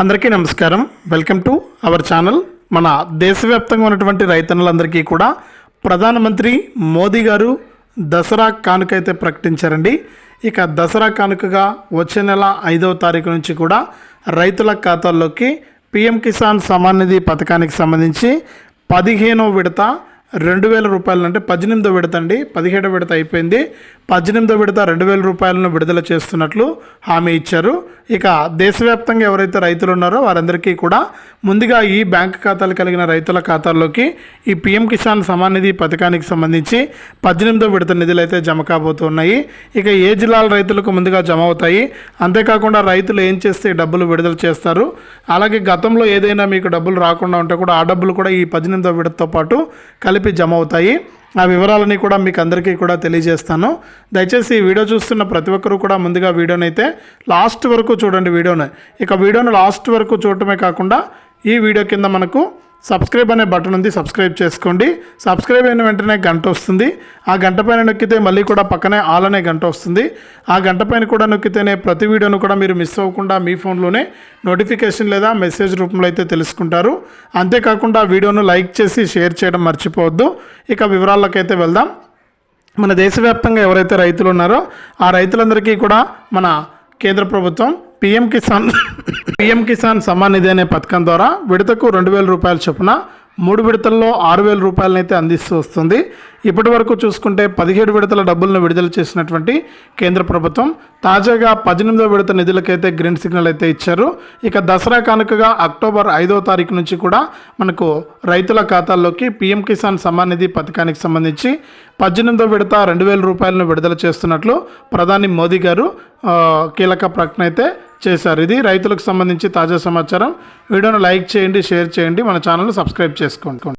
అందరికీ నమస్కారం. Welcome to our channel మన దేశవ్యాప్తంగా ఉన్నటువంటి రైతన్నులందరికీ కూడా ప్రధానమంత్రి మోదీ గారు దసరా కానుక అయితే ప్రకటించారండి. ఇక దసరా కానుకగా వచ్చే నెల ఐదవ తారీఖు నుంచి కూడా రైతుల ఖాతాల్లోకి పిఎం కిసాన్ సమాన్ నిధి పథకానికి సంబంధించి పదిహేనో విడత రెండు వేల రూపాయలు అంటే పద్దెనిమిదో విడత అండి పదిహేడో విడత అయిపోయింది. పద్దెనిమిదో విడత రెండు వేల రూపాయలను విడుదల చేస్తున్నట్లు హామీ ఇచ్చారు. ఇక దేశవ్యాప్తంగా ఎవరైతే రైతులు ఉన్నారో వారందరికీ కూడా ముందుగా ఈ బ్యాంక్ ఖాతాలు కలిగిన రైతుల ఖాతాల్లోకి ఈ పిఎం కిసాన్ సమాన్ నిధి పథకానికి సంబంధించి పద్దెనిమిదో విడత నిధులు అయితే జమ కాబోతున్నాయి. ఇక ఏ జిల్లాల రైతులకు ముందుగా జమ అవుతాయి? అంతేకాకుండా రైతులు ఏం చేస్తే డబ్బులు విడుదల చేస్తారు? అలాగే గతంలో ఏదైనా మీకు డబ్బులు రాకుండా ఉంటే కూడా ఆ డబ్బులు కూడా ఈ పద్దెనిమిదో విడతతో పాటు కలిపి జమ అవుతాయి. ఆ వివరాలని కూడా మీకు అందరికీ కూడా తెలియజేస్తాను. దయచేసి ఈ వీడియో చూస్తున్న ప్రతి ఒక్కరూ కూడా ముందుగా వీడియోనైతే అయితే లాస్ట్ వరకు చూడండి వీడియోని. ఇక వీడియోను లాస్ట్ వరకు చూడటమే కాకుండా ఈ వీడియో కింద మనకు సబ్స్క్రైబ్ అనే బటన్ ఉంది సబ్స్క్రైబ్ చేసుకోండి. సబ్స్క్రైబ్ అయిన వెంటనే గంట వస్తుంది. ఆ గంట పైన నొక్కితే మళ్ళీ కూడా పక్కనే ఆల్ అనే గంట వస్తుంది. ఆ గంట పైన కూడా నొక్కితేనే ప్రతి వీడియోను కూడా మీరు మిస్ అవ్వకుండా మీ ఫోన్లోనే నోటిఫికేషన్ లేదా మెసేజ్ రూపంలో అయితే తెలుసుకుంటారు. అంతేకాకుండా వీడియోను లైక్ చేసి షేర్ చేయడం మర్చిపోవద్దు. ఇక వివరాల్లోకైతే వెళ్దాం. మన దేశవ్యాప్తంగా ఎవరైతే రైతులు ఉన్నారో ఆ రైతులందరికీ కూడా మన కేంద్ర ప్రభుత్వం పిఎం కిసాన్ పిఎం కిసాన్ సమ్మాన్ నిధి అనే పథకం ద్వారా విడతకు రెండు వేల రూపాయల చొప్పున మూడు విడతల్లో ఆరు వేల రూపాయలనైతే అందిస్తూ వస్తుంది. ఇప్పటి వరకు చూసుకుంటే పదిహేడు విడతల డబ్బులను విడుదల చేసినటువంటి కేంద్ర ప్రభుత్వం తాజాగా పద్దెనిమిదో విడత నిధులకైతే గ్రీన్ సిగ్నల్ అయితే ఇచ్చారు. ఇక దసరా కానుకగా అక్టోబర్ ఐదో తారీఖు నుంచి కూడా మనకు రైతుల ఖాతాల్లోకి పీఎం కిసాన్ సమ్మాన్ నిధి పథకానికి సంబంధించి పద్దెనిమిదో విడత రెండు వేల రూపాయలను విడుదల చేస్తున్నట్లు ప్రధాని మోదీ గారు కీలక ప్రకటన అయితే చేశారు. ఇది రైతులకు సంబంధించి తాజా సమాచారం. వీడియోను లైక్ చేయండి షేర్ చేయండి. మన ఛానల్ సబ్స్క్రైబ్ చేసుకోండి.